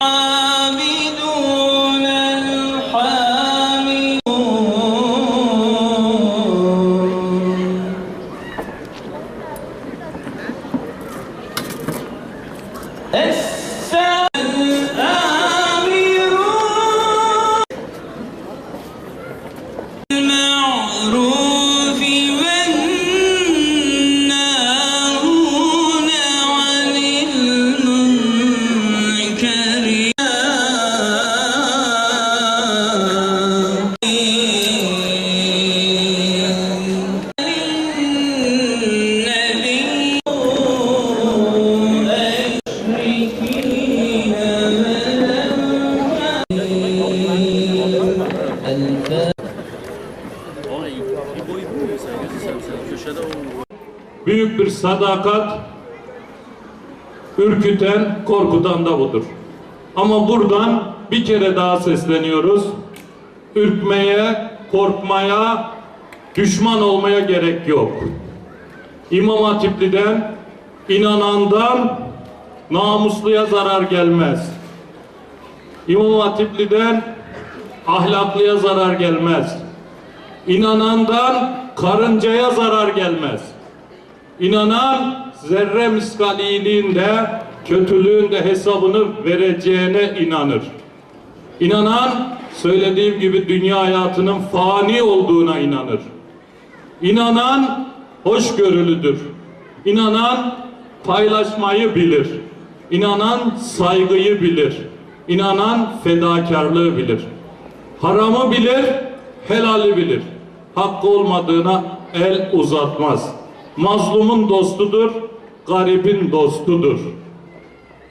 Uh... Büyük bir sadakat, ürküten, korkutan da budur. Ama buradan bir kere daha sesleniyoruz. Ürkmeye, korkmaya, düşman olmaya gerek yok. İmam Hatipli'den, inanandan namusluya zarar gelmez. İmam Hatipli'den ahlaklıya zarar gelmez. İnanandan karıncaya zarar gelmez. İnanan zerre miskal iyiliğinde, kötülüğün de hesabını vereceğine inanır. İnanan söylediğim gibi dünya hayatının fani olduğuna inanır. İnanan hoşgörülüdür. İnanan paylaşmayı bilir. İnanan saygıyı bilir. İnanan fedakarlığı bilir. Haramı bilir, helali bilir. Hakkı olmadığına el uzatmaz. Mazlumun dostudur, garibin dostudur.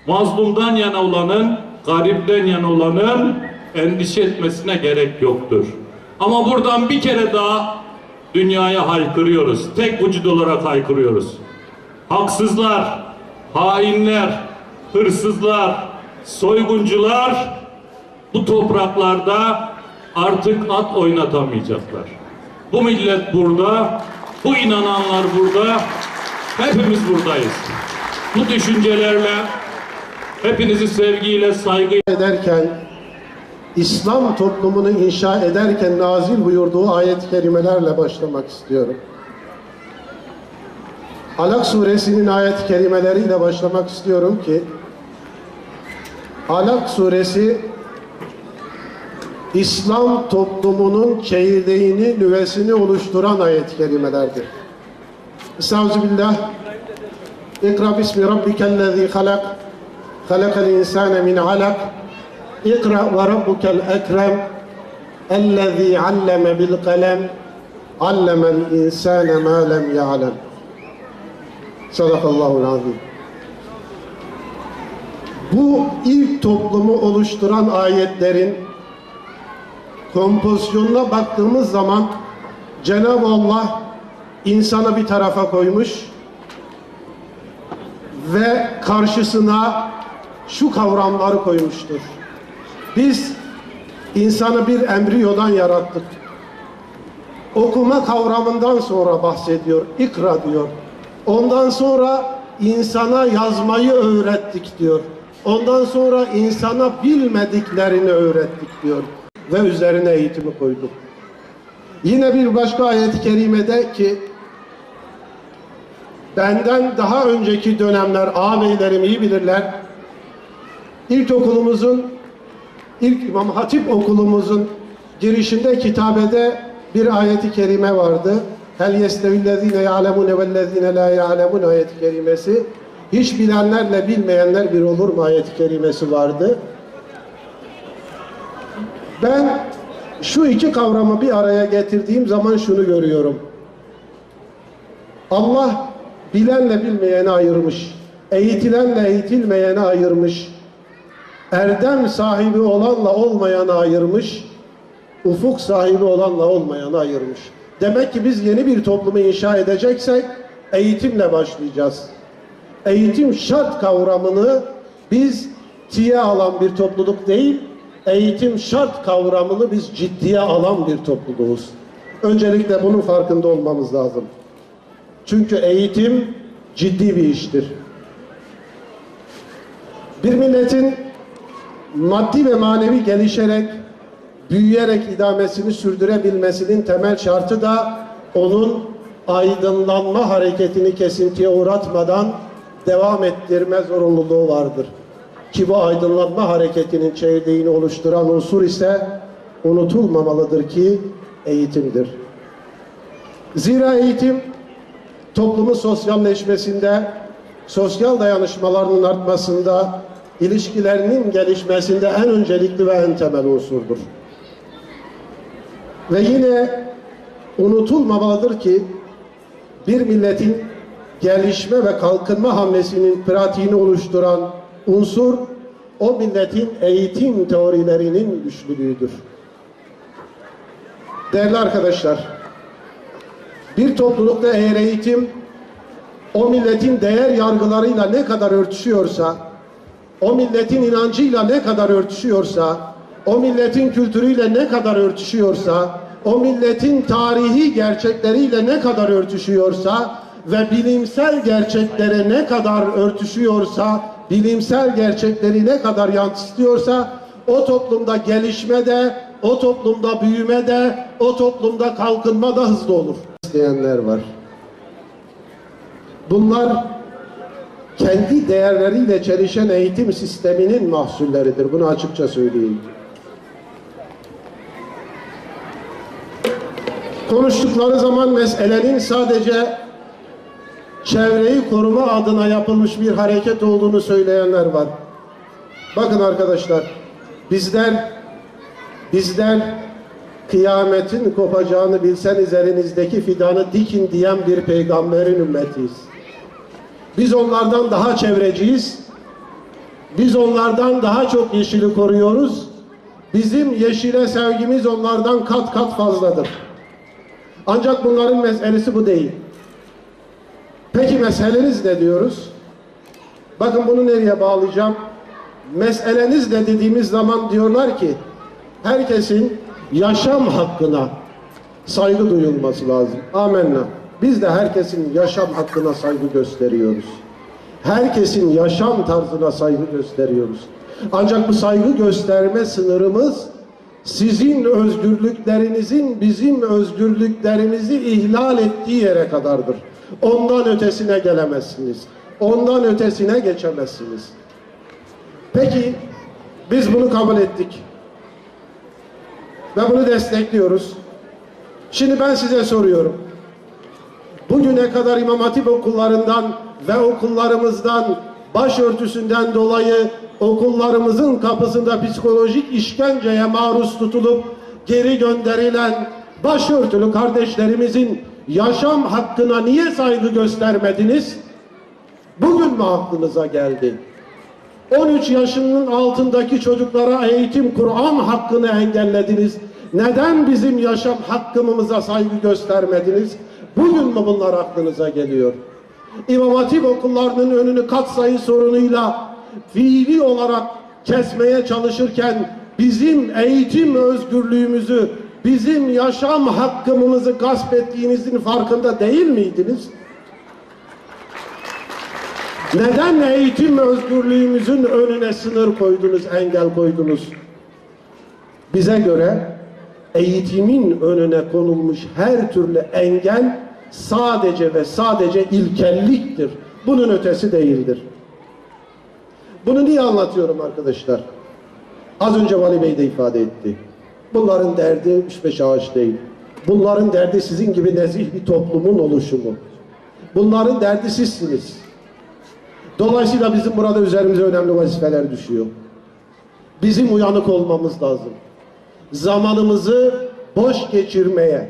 Mazlumdan yana olanın, garipten yana olanın endişe etmesine gerek yoktur. Ama buradan bir kere daha dünyaya haykırıyoruz. Tek vücut olarak haykırıyoruz. Haksızlar, hainler, hırsızlar, soyguncular bu topraklarda artık at oynatamayacaklar. Bu millet burada, bu inananlar burada, hepimiz buradayız. Bu düşüncelerle, hepinizi sevgiyle, saygıyla ederken İslam toplumunu inşa ederken nazil buyurduğu ayet-i kerimelerle başlamak istiyorum. Alak suresinin ayet-i kerimeleriyle başlamak istiyorum ki Alak suresi İslam toplumunun çeyreğini, nüvesini oluşturan ayet-i kerimelerdir. Estağfirullah. İkra bismi rabbikellezî halak. Halakal insâne min alak. İkra ve rabbukel ekrem. Ellezî alleme bil kalem. Allemel insâne mâ lem ya'lem. Sadakallahul azim. Bu ilk toplumu oluşturan ayetlerin kompozisyonuna baktığımız zaman Cenab-ı Allah insanı bir tarafa koymuş ve karşısına şu kavramları koymuştur. Biz insanı bir embriyodan yarattık. Okuma kavramından sonra bahsediyor. İkra diyor. Ondan sonra insana yazmayı öğrettik diyor. Ondan sonra insana bilmediklerini öğrettik diyor. Ve üzerine eğitimi koyduk. Yine bir başka ayet-i kerimede ki benden daha önceki dönemler ağabeylerim iyi bilirler. İlkokulumuzun ilk İmam Hatip okulumuzun girişinde kitabede bir ayeti kerime vardı. Hel yestevillezine ya'lemune vellezine la ya'lemun ayeti kerimesi. Hiç bilenlerle bilmeyenler bir olur mu ayeti kerimesi vardı. Ben şu iki kavramı bir araya getirdiğim zaman şunu görüyorum. Allah bilenle bilmeyeni ayırmış. Eğitilenle eğitilmeyeni ayırmış. Erdem sahibi olanla olmayanı ayırmış. Ufuk sahibi olanla olmayanı ayırmış. Demek ki biz yeni bir toplumu inşa edeceksek eğitimle başlayacağız. Eğitim şart kavramını biz tiye alan bir topluluk değil, eğitim şart kavramını biz ciddiye alan bir topluluğuz. Öncelikle bunun farkında olmamız lazım. Çünkü eğitim ciddi bir iştir. Bir milletin maddi ve manevi gelişerek, büyüyerek idamesini sürdürebilmesinin temel şartı da onun aydınlanma hareketini kesintiye uğratmadan devam ettirme zorunluluğu vardır. Ki bu aydınlanma hareketinin çeyreğini oluşturan unsur ise unutulmamalıdır ki eğitimdir. Zira eğitim toplumun sosyalleşmesinde, sosyal dayanışmalarının artmasında, ilişkilerinin gelişmesinde en öncelikli ve en temel unsurdur. Ve yine unutulmamalıdır ki bir milletin gelişme ve kalkınma hamlesinin pratiğini oluşturan unsur o milletin eğitim teorilerinin güçlülüğüdür. Değerli arkadaşlar, bir toplulukta eğer eğitim o milletin değer yargılarıyla ne kadar örtüşüyorsa, o milletin inancıyla ne kadar örtüşüyorsa, o milletin kültürüyle ne kadar örtüşüyorsa, o milletin tarihi gerçekleriyle ne kadar örtüşüyorsa ve bilimsel gerçeklere ne kadar örtüşüyorsa, bilimsel gerçekleri ne kadar yansıtıyorsa o toplumda gelişme de, o toplumda büyüme de, o toplumda kalkınma da hızlı olur. İsteyenler var. Bunlar kendi değerleriyle çelişen eğitim sisteminin mahsulleridir. Bunu açıkça söyleyeyim. Konuştukları zaman meselenin sadece çevreyi koruma adına yapılmış bir hareket olduğunu söyleyenler var. Bakın arkadaşlar, bizler bizler kıyametin kopacağını bilseniz elinizdeki fidanı dikin diyen bir peygamberin ümmetiyiz. Biz onlardan daha çevreciyiz. Biz onlardan daha çok yeşili koruyoruz. Bizim yeşile sevgimiz onlardan kat kat fazladır. Ancak bunların meselesi bu değil. Peki meseleniz ne diyoruz? Bakın bunu nereye bağlayacağım? Meseleniz ne dediğimiz zaman diyorlar ki herkesin yaşam hakkına saygı duyulması lazım. Amenna. Biz de herkesin yaşam hakkına saygı gösteriyoruz. Herkesin yaşam tarzına saygı gösteriyoruz. Ancak bu saygı gösterme sınırımız sizin özgürlüklerinizin bizim özgürlüklerimizi ihlal ettiği yere kadardır. Ondan ötesine gelemezsiniz. Ondan ötesine geçemezsiniz. Peki biz bunu kabul ettik. Ve bunu destekliyoruz. Şimdi ben size soruyorum. Bugüne kadar İmam Hatip okullarından ve okullarımızdan başörtüsünden dolayı okullarımızın kapısında psikolojik işkenceye maruz tutulup geri gönderilen başörtülü kardeşlerimizin yaşam hakkına niye saygı göstermediniz? Bugün mü aklınıza geldi? 13 yaşının altındaki çocuklara eğitim Kur'an hakkını engellediniz. Neden bizim yaşam hakkımıza saygı göstermediniz? Bugün mü bunlar aklınıza geliyor? İmam Hatip okullarının önünü katsayı sorunuyla fiili olarak kesmeye çalışırken bizim eğitim özgürlüğümüzü, bizim yaşam hakkımızı gasp ettiğinizin farkında değil miydiniz? Neden eğitim özgürlüğümüzün önüne sınır koydunuz, engel koydunuz? Bize göre eğitimin önüne konulmuş her türlü engel sadece ve sadece ilkelliktir. Bunun ötesi değildir. Bunu niye anlatıyorum arkadaşlar? Az önce Vali Bey de ifade etti. Bunların derdi 3-5 ağaç değil. Bunların derdi sizin gibi nezih bir toplumun oluşumu. Bunların derdi sizsiniz. Dolayısıyla bizim burada üzerimize önemli vazifeler düşüyor. Bizim uyanık olmamız lazım. Zamanımızı boş geçirmeye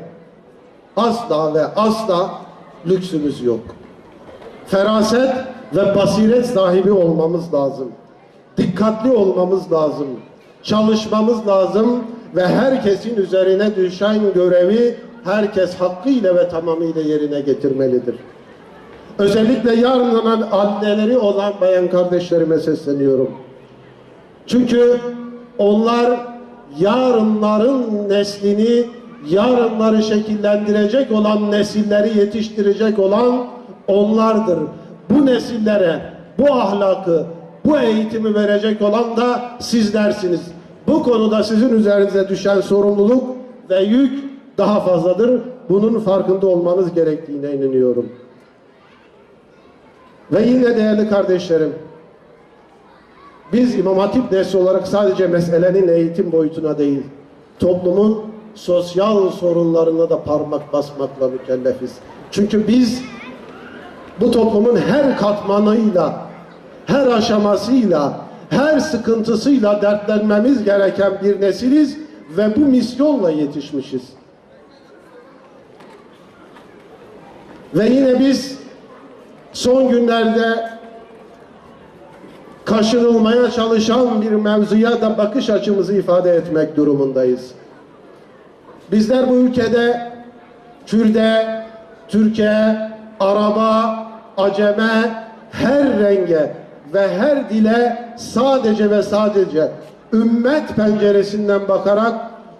asla ve asla lüksümüz yok. Feraset ve basiret sahibi olmamız lazım. Dikkatli olmamız lazım. Çalışmamız lazım ve herkesin üzerine düşen görevi herkes hakkıyla ve tamamıyla yerine getirmelidir. Özellikle yarınlanan anneleri olan bayan kardeşlerime sesleniyorum. Çünkü onlar yarınların neslini, yarınları şekillendirecek olan nesilleri yetiştirecek olan onlardır. Bu nesillere bu ahlakı, bu eğitimi verecek olan da sizlersiniz. Bu konuda sizin üzerinize düşen sorumluluk ve yük daha fazladır. Bunun farkında olmanız gerektiğine inanıyorum. Ve yine değerli kardeşlerim, biz İmam Hatip nesli olarak sadece meselenin eğitim boyutuna değil, toplumun sosyal sorunlarına da parmak basmakla mükellefiz. Çünkü biz bu toplumun her katmanıyla, her aşamasıyla, her sıkıntısıyla dertlenmemiz gereken bir nesiliz ve bu misyonla yetişmişiz. Ve yine biz son günlerde kaşınılmaya çalışan bir mevzuya da bakış açımızı ifade etmek durumundayız. Bizler bu ülkede Kürde, Türkiye, Araba, Aceme her renge ve her dile sadece ve sadece ümmet penceresinden bakarak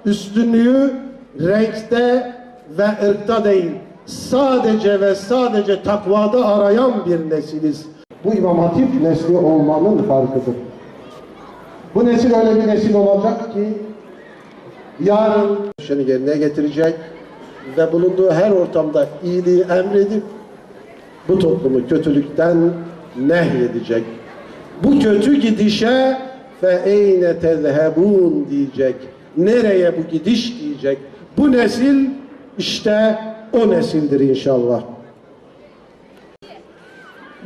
üstünlüğü renkte ve ırkta değil sadece ve sadece takvada arayan bir nesiliz. Bu İmam Hatip nesli olmanın farkıdır. Bu nesil öyle bir nesil olacak ki yarın düşeni yerine getirecek ve bulunduğu her ortamda iyiliği emredip bu toplumu kötülükten nehyedecek. Bu kötü gidişe ve eyne tezhebun diyecek. Nereye bu gidiş diyecek. Bu nesil işte o nesildir inşallah.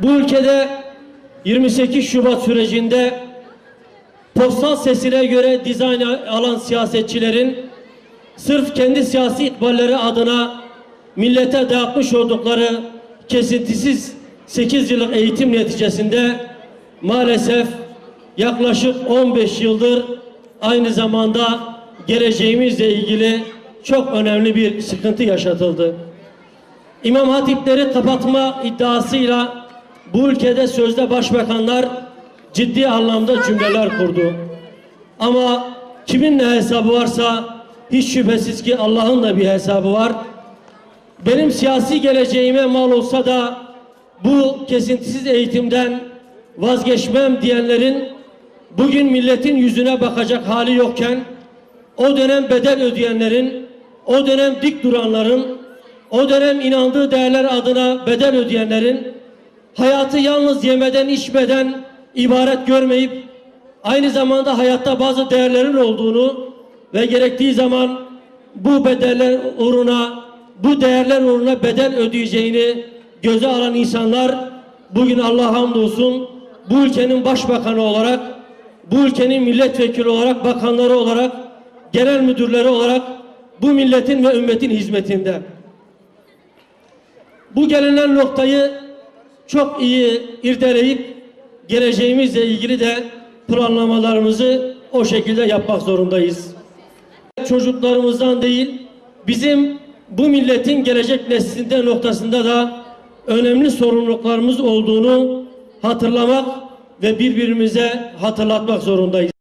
Bu ülkede 28 Şubat sürecinde postal sesine göre dizayn alan siyasetçilerin sırf kendi siyasi ikballeri adına millete dayatmış oldukları kesintisiz 8 yıllık eğitim neticesinde maalesef yaklaşık 15 yıldır aynı zamanda geleceğimizle ilgili çok önemli bir sıkıntı yaşatıldı. İmam hatipleri kapatma iddiasıyla bu ülkede sözde başbakanlar ciddi anlamda cümleler kurdu. Ama kimin ne hesabı varsa hiç şüphesiz ki Allah'ın da bir hesabı var. Benim siyasi geleceğime mal olsa da bu kesintisiz eğitimden vazgeçmem diyenlerin bugün milletin yüzüne bakacak hali yokken o dönem bedel ödeyenlerin, o dönem dik duranların, o dönem inandığı değerler adına bedel ödeyenlerin hayatı yalnız yemeden içmeden ibaret görmeyip aynı zamanda hayatta bazı değerlerin olduğunu ve gerektiği zaman bu bedeller uğruna bu değerler uğruna bedel ödeyeceğini göze alan insanlar bugün Allah'a hamdolsun bu ülkenin başbakanı olarak bu ülkenin milletvekili olarak bakanları olarak genel müdürleri olarak bu milletin ve ümmetin hizmetinde. Bu gelinen noktayı çok iyi irdeleyip geleceğimizle ilgili de planlamalarımızı o şekilde yapmak zorundayız. Çocuklarımızdan değil, bizim bu milletin gelecek neslinde noktasında da önemli sorumluluklarımız olduğunu hatırlamak ve birbirimize hatırlatmak zorundayız.